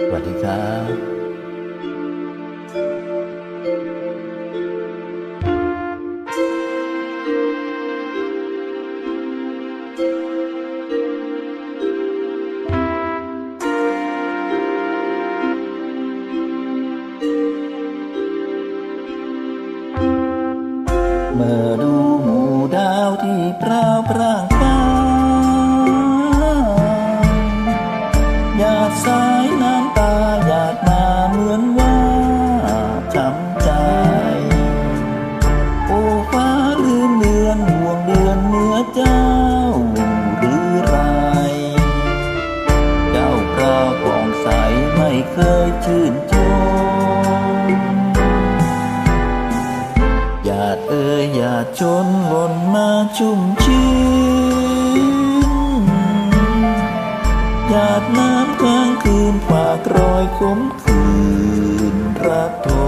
สวัสดีครับเมื่อดูหมู่ดาวที่เปล่าปร่าง เจ้าหรือไร เจ้าปรากองใสไม่เคยชื่นชมหยาดเอ่ยหยาดชนหล่นมาชุ่มชื้นหยาดน้ำค้างคืนฝากรอยขมคืนรักทม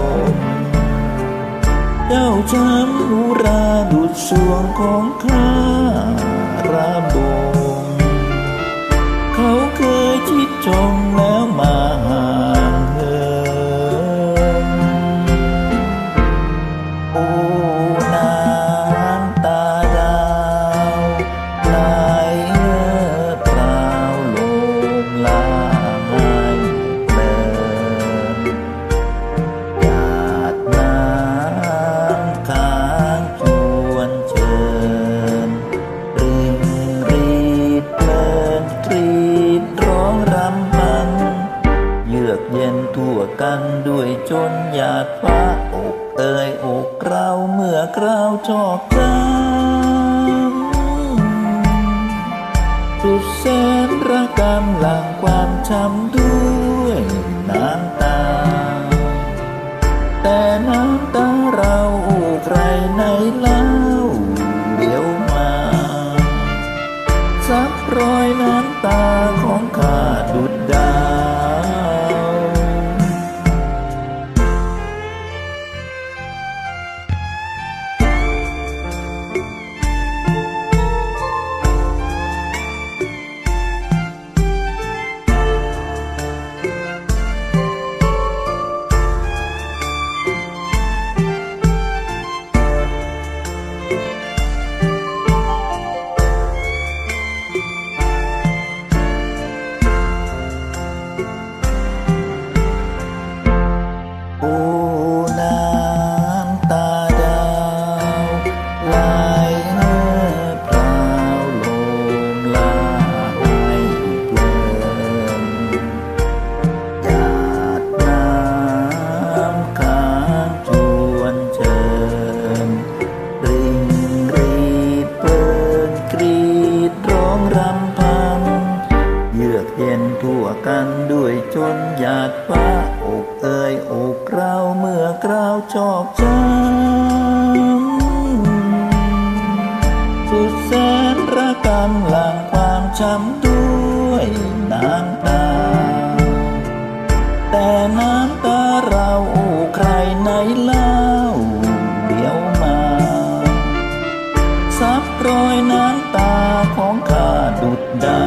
เจ้าช้ำนูราดุดสวงของข้าระบงเขาเคยชิดจงแล จนหยาดฟ้าอกเอ่ยอกเราเมื่อกราวชอกช้ำสุดแสนระกำหลังความช้ำด้วย ทั่วกันด้วยจนหยาดฟ้าอกเอ่ยอกกราวเมื่อกราวชอบจำสุดแสนระกำลังความช้ำด้วยน้ำตา แต่น้ำตาเราโอ้ใครไหนเล่าเดี๋ยวมาซับรอยน้ำตาของข้าดุดดา